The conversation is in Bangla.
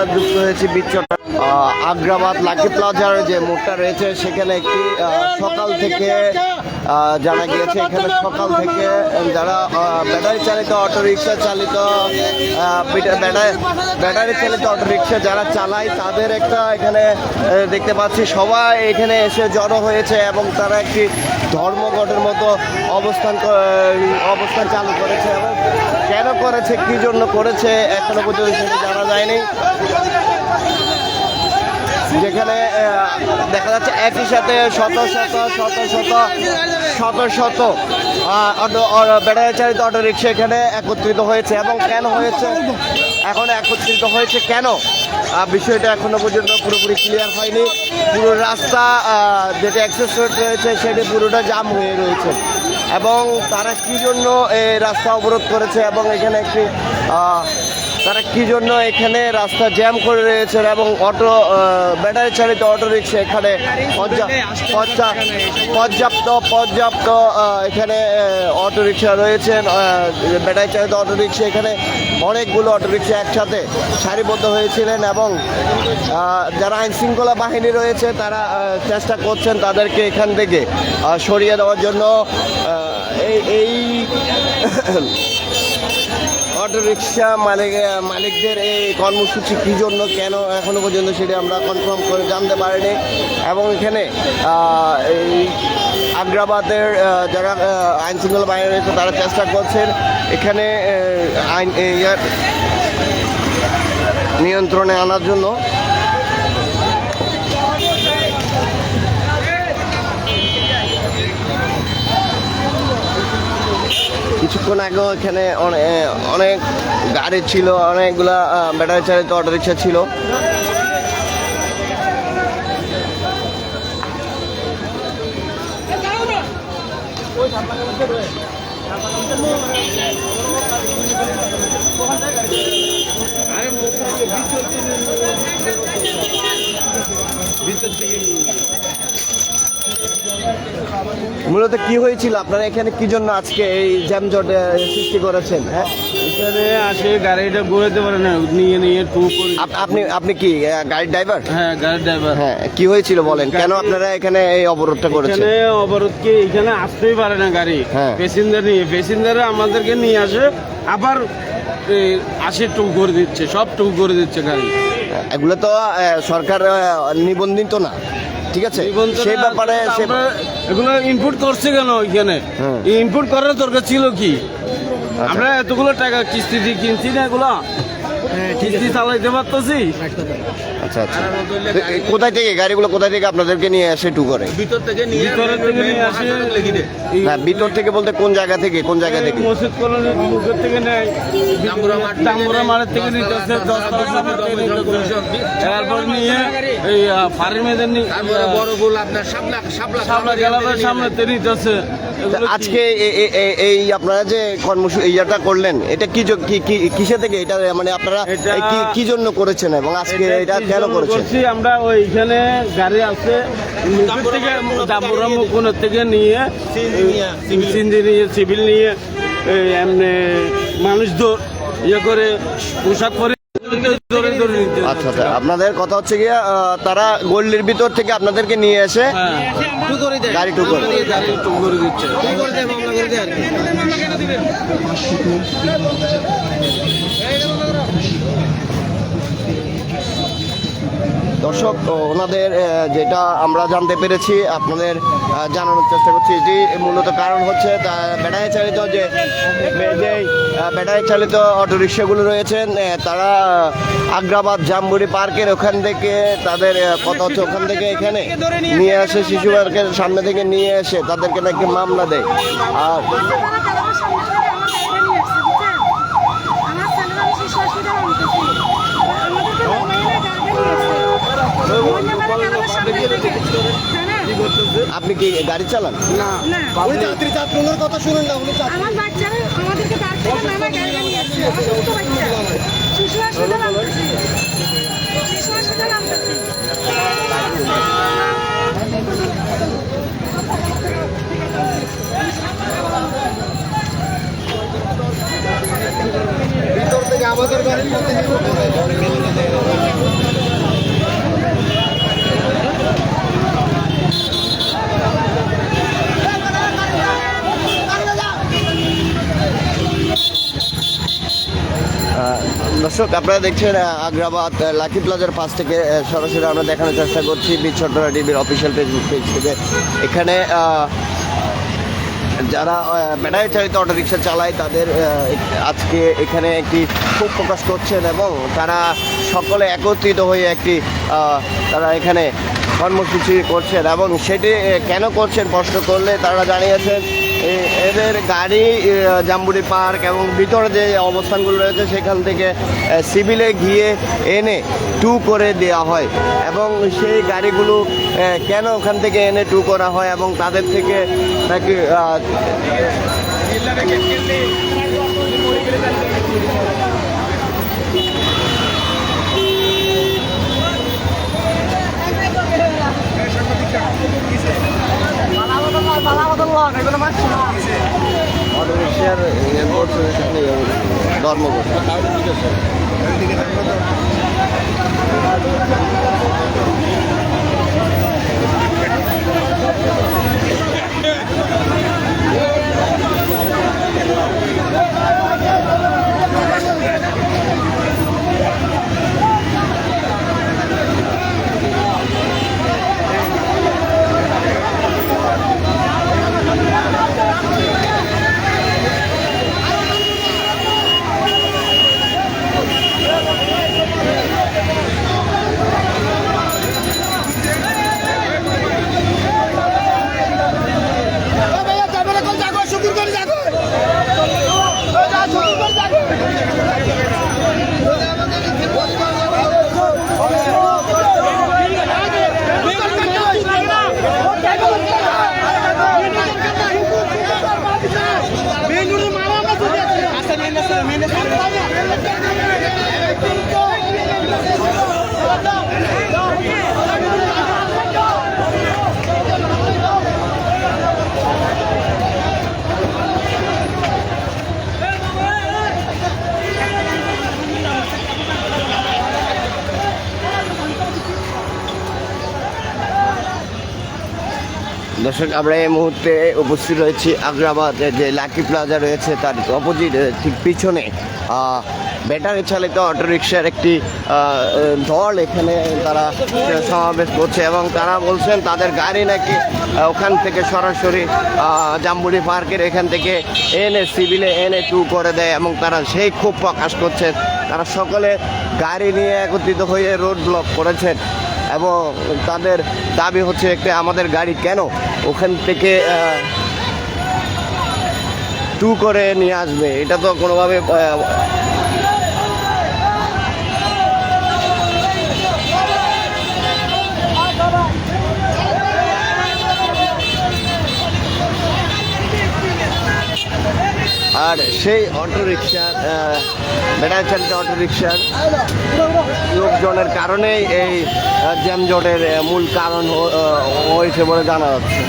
আমরা যুক্ত হয়েছি বিচ্ছটা আগ্রাবাদ লাকি প্লাজার যে মোড়টা রয়েছে সেখানে একটি সকাল থেকে জানা গিয়েছে এখানে সকাল থেকে যারা ব্যাটারি চালিত অটোরিকশা চালিত ব্যাটারি চালিত অটোরিকশা যারা চালায়, তাদের একটা এখানে দেখতে পাচ্ছি, সবাই এখানে এসে জড়ো হয়েছে এবং তারা একটি ধর্মঘটের মতো অবস্থান অবস্থান চালু করেছে। এবং কেন করেছে, কি জন্য করেছে, এখনও পর্যন্ত সেটা জানা যায়নি। যেখানে দেখা যাচ্ছে একই সাথে শত শত শত শত শত শত ব্যাটারি চালিত অটো রিক্সা এখানে একত্রিত হয়েছে। এবং কেন হয়েছে? এখন একত্রিত হয়েছে কেন? বিষয়টা এখনও পর্যন্ত পুরোপুরি ক্লিয়ার হয়নি। পুরো রাস্তা যেটা অ্যাক্সেস রোড রয়েছে, সেটি পুরোটা জাম হয়ে রয়েছে। এবং তারা কি জন্য এই রাস্তা অবরোধ করেছে এবং এখানে একটি তারা কি জন্য এখানে রাস্তা জ্যাম করে রয়েছেন এবং অটো ব্যাটারি চালিত অটো রিক্সা এখানে পর্যা- পর্যা- পর্যাপ্ত পর্যাপ্ত এখানে অটো রিক্সা রয়েছেন ব্যাটারি চালিত অটো রিক্সা এখানে অনেকগুলো অটো রিক্সা একসাথে সারিবদ্ধ হয়েছিলেন এবং যারা আইন শৃঙ্খলা বাহিনী রয়েছে তারা চেষ্টা করছেন তাদেরকে এখান থেকে সরিয়ে দেওয়ার জন্য এই এই অটো রিক্সা মালিক মালিকদের এই কর্মসূচি কী জন্য, কেন এখনও পর্যন্ত সেটা আমরা কনফার্ম করে জানতে পারিনি। এবং এখানে এই আগ্রাবাদের যারা আইনশৃঙ্খলা আইন শৃঙ্খলা বাহিনী রয়েছে, তারা চেষ্টা করছেন এখানে আইন নিয়ন্ত্রণে আনার জন্য। কিছুক্ষণ আগেও এখানে অনেক গাড়ি ছিল অনেকগুলা ব্যাটারি চালিত অটো রিক্সা ছিল। মূলত কি হয়েছিল? আপনারা এখানে কি জন্য আজকে এই জ্যামজট সৃষ্টি করেছেন? হ্যাঁ? এখানে আসে গাড়িটা ঘুরাতে পারে না নিয়ে নিয়ে টু আপনি আপনি কি গাড়ির ড্রাইভার? হ্যাঁ গাড়ির ড্রাইভার। হ্যাঁ কি হয়েছিল বলেন? কেন আপনারা এখানে এই অবরোধটা করেছেন? এখানে অবরোধকে এখানে আসতেই পারে না গাড়ি। হ্যাঁ। প্যাসেঞ্জার নিয়ে প্যাসেঞ্জার আমাদেরকে নিয়ে আসে আবার এ, আসে টু করে দিচ্ছে সব টু করে দিচ্ছে গাড়ি। এগুলো তো সরকার নিবন্ধিত না। ঠিক আছে? সেই ব্যাপারে এগুলো ইনপুট করছে কেন এখানে হ্যাঁ। ইনপুট করার দরকার ছিল কি? আমরা এতগুলো টাকা কিস্তি দিয়ে কিনছি না এগুলো? কিস্তি চালাইতে পারতেছি? আচ্ছা আচ্ছা। কোথায় থেকে গাড়িগুলো কোথায় থেকে আপনাদেরকে নিয়ে আসে টু করে? ভিতর থেকে নিয়ে ভিতরের থেকে নিয়ে আসে। লিখে দে এই- হ্যাঁ ভিতর থেকে বলতে কোন জায়গা থেকে কোন জায়গা থেকে? মসজিদ কলোনির মুখের থেকে নেয়। ডাঙ্গুরা মাঠ ডাঙ্গুরা মাঠের থেকে নিতেছে দশ তারপর নিয়ে এই তারপরে বড় গোল আপনার সাবলা সাবলা সামনে গেলাবার সামনে তে নিতেছে তা আজকে এই আপনারা যে কর্মসূচি ইয়েটা করলেন এটা কি কিসে থেকে এটা মানে আপনারা এটা- কি- কি জন্য করেছেন এবং আজকে এটা কেন করেছেন? করছি আমরা ওইখানে গাড়ি আছে থেকে থেকে নিয়ে সিন্ধি নিয়ে সিভিল। নিয়ে এমনি মানুষ ধর ইয়ে করে পোশাক পরে আচ্ছা আচ্ছা। আপনাদের কথা হচ্ছে গিয়ে তারা গল্লির ভিতর থেকে আপনাদেরকে নিয়ে এসে গাড়ি টু করে গাড়ি টু করে দিচ্ছে দর্শক ওনাদের যেটা আমরা জানতে পেরেছি, আপনাদের জানানোর চেষ্টা করছি যে মূলত কারণ হচ্ছে ব্যাটারি চালিত যে যে ব্যাটারি চালিত অটোরিক্সাগুলো রয়েছেন তারা আগ্রাবাদ জাম্বুরি পার্কের ওখান থেকে তাদের কথা হচ্ছে ওখান থেকে এখানে নিয়ে আসে শিশু পার্কের সামনে থেকে নিয়ে এসে তাদেরকে নাকি মামলা দেয়। আর আপনি কি গাড়ি চালান? আমার বাচ্চারা আমাদেরকে তার থেকে নামা গাড়ি নিয়ে আসছে। আমার ছোট বাচ্চা শিশু হাসপাতাল আনতেছি শিশু হাসপাতাল আনতেছি ভিতর থেকে আমাদের গাড়ির মধ্যে দর্শক, আপনারা দেখছেন আগ্রাবাদ লাকি প্লাজার পাশ থেকে সরাসরি আমরা দেখানোর চেষ্টা করছি বিচ্ছট্টরা টিভির অফিসিয়াল ফেসবুক পেজ থেকে। এখানে যারা ব্যাটারি চালিত অটোরিকশা চালায়, তাদের আজকে এখানে একটি ক্ষোভ প্রকাশ করছেন এবং তারা সকলে একত্রিত হয়ে একটি তারা এখানে কর্মসূচি করছেন এবং সেটি কেন করছেন প্রশ্ন করলে তারা জানিয়েছেন এদের গাড়ি জাম্বুরি পার্ক এবং ভিতরে যে অবস্থানগুলো রয়েছে, সেখান থেকে সিভিলে গিয়ে এনে টু করে দেওয়া হয়। এবং সেই গাড়িগুলো কেন ওখান থেকে এনে টু করা হয় এবং তাদের থেকে নাকি আহ, অটোরিকশার করছে সেখানে ধর্মঘট। দর্শক আমরা এই মুহূর্তে উপস্থিত রয়েছি আগ্রাবাদে যে লাকি প্লাজা রয়েছে তার অপোজিট ঠিক পিছনে ব্যাটারি চালিত অটোরিকশার একটি দল এখানে তারা সমাবেশ করছে এবং তারা বলছেন তাদের গাড়ি নাকি ওখান থেকে সরাসরি আহ, জাম্বুরি পার্কের এখান থেকে এনে সিভিলে এনে টু করে দেয় এবং তারা সেই ক্ষোভ প্রকাশ করছেন তারা সকলে গাড়ি নিয়ে একত্রিত হয়ে রোড ব্লক করেছেন এবং তাদের দাবি হচ্ছে একটা আমাদের গাড়ি কেন ওখান থেকে টু করে নিয়ে আসবে। এটা তো কোনোভাবে আর সেই অটোরিকশার ব্যাটারি চালিত অটোরিকশার লোকজনের কারণেই এই জ্যামজটের মূল কারণ হয়েছে বলে জানা যাচ্ছে।